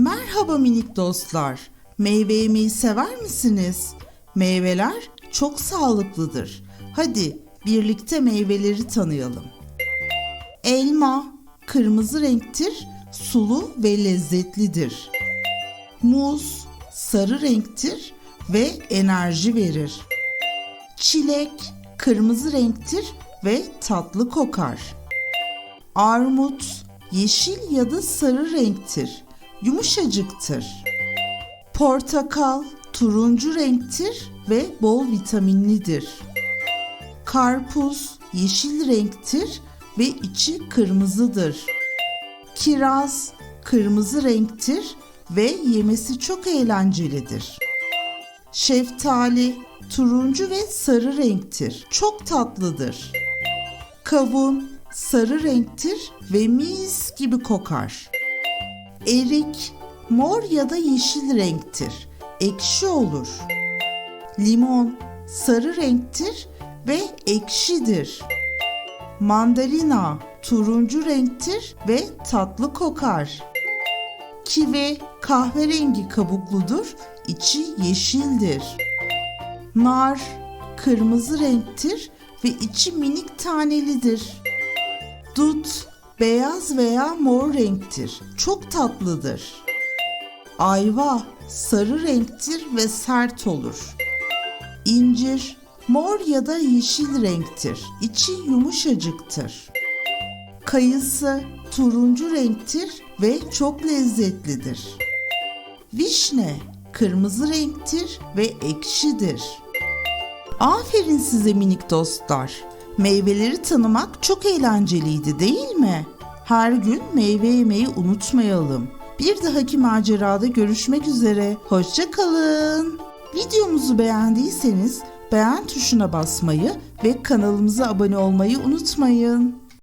Merhaba minik dostlar. Meyve yemeyi sever misiniz? Meyveler çok sağlıklıdır. Hadi birlikte meyveleri tanıyalım. Elma kırmızı renktir, sulu ve lezzetlidir. Muz sarı renktir ve enerji verir. Çilek kırmızı renktir ve tatlı kokar. Armut yeşil ya da sarı renktir. Yumuşacıktır. Portakal turuncu renktir ve bol vitaminlidir. Karpuz yeşil renktir ve içi kırmızıdır. Kiraz kırmızı renktir ve yemesi çok eğlencelidir. Şeftali turuncu ve sarı renktir. Çok tatlıdır. Kavun sarı renktir ve mis gibi kokar. Erik mor ya da yeşil renktir. Ekşi olur. Limon sarı renktir ve ekşidir. Mandalina turuncu renktir ve tatlı kokar. Kivi kahverengi kabukludur, içi yeşildir. Nar kırmızı renktir ve içi minik tanelidir. Dut beyaz veya mor renktir. Çok tatlıdır. Ayva sarı renktir ve sert olur. İncir mor ya da yeşil renktir. İçi yumuşacıktır. Kayısı turuncu renktir ve çok lezzetlidir. Vişne kırmızı renktir ve ekşidir. Aferin size minik dostlar. Meyveleri tanımak çok eğlenceliydi değil mi? Her gün meyve yemeyi unutmayalım. Bir dahaki macerada görüşmek üzere. Hoşça kalın. Videomuzu beğendiyseniz beğen tuşuna basmayı ve kanalımıza abone olmayı unutmayın.